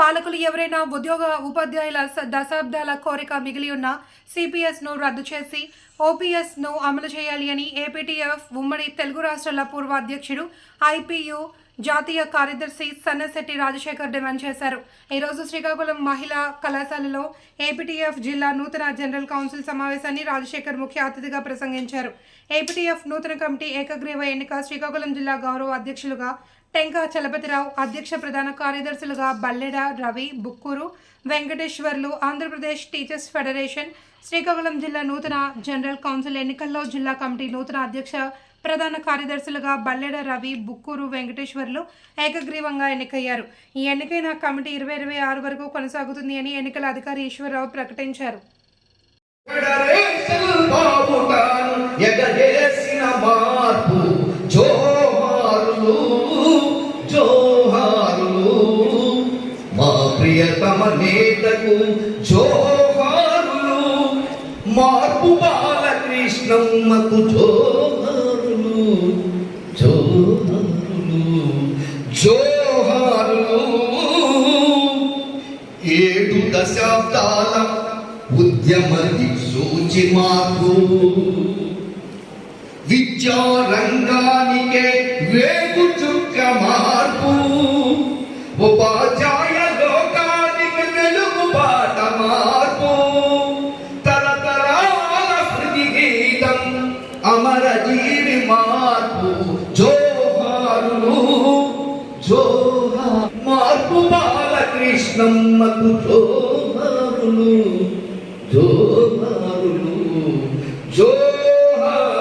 పాలకులు ఎవరైనా ఉద్యోగ ఉపాధ్యాయుల దశాబ్దాల కోరిక మిగిలి ఉన్న సిపిఎస్ను రద్దు చేసి ఓపీఎస్ను అమలు చేయాలి అని ఏపీటీఎఫ్ ఉమ్మడి తెలుగు రాష్ట్రాల పూర్వ అధ్యక్షుడు ఐపీయు జాతీయ కార్యదర్శి సన్నశెట్టి రాజశేఖర్ డిమాండ్ చేశారు. ఈరోజు శ్రీకాకుళం మహిళా కళాశాలలో ఏపీటీఎఫ్ జిల్లా నూతన జనరల్ కౌన్సిల్ సమావేశాన్ని రాజశేఖర్ ముఖ్య అతిథిగా ప్రసంగించారు. ఏపీటీఎఫ్ నూతన కమిటీ ఏకగ్రీవ ఎన్నిక శ్రీకాకుళం జిల్లా గౌరవ అధ్యక్షులుగా టెంకా చలపతిరావు అధ్యక్ష ప్రధాన కార్యదర్శులుగా బల్లెడ రవి బుక్కూరు వెంకటేశ్వర్లు ఆంధ్రప్రదేశ్ టీచర్స్ ఫెడరేషన్ శ్రీకాకుళం జిల్లా నూతన జనరల్ కౌన్సిల్ ఎన్నికల్లో జిల్లా కమిటీ నూతన అధ్యక్ష ప్రధాన కార్యదర్శులుగా బల్లెడ రవి బుక్కూరు వెంకటేశ్వర్లు ఏకగ్రీవంగా ఎన్నికయ్యారు. ఈ ఎన్నికైన కమిటీ ఇరవై ఇరవై ఆరు వరకు కొనసాగుతుంది అని ఎన్నికల అధికారి ఈశ్వరరావు ప్రకటించారు. ప్రియతమ నేతకు జోహారులు మార్పు బాలకృష్ణమ్మకు జోహారులు జోహారులు జోహారులు. ఏడు దశాబ్దాల ఉద్యమ సూచి మాకు. విద్యారంగానికే వేగు చుక్క మార్పు. ఉపాధ్యాయ లోకానికి మార్పు. తరతరాల స్మృతి గీతం అమర జీవి మార్పు. జోహారులు జోహార్. మార్పు బాలకృష్ణమ్మకు జోహారులు జోహారులు జోహారులు.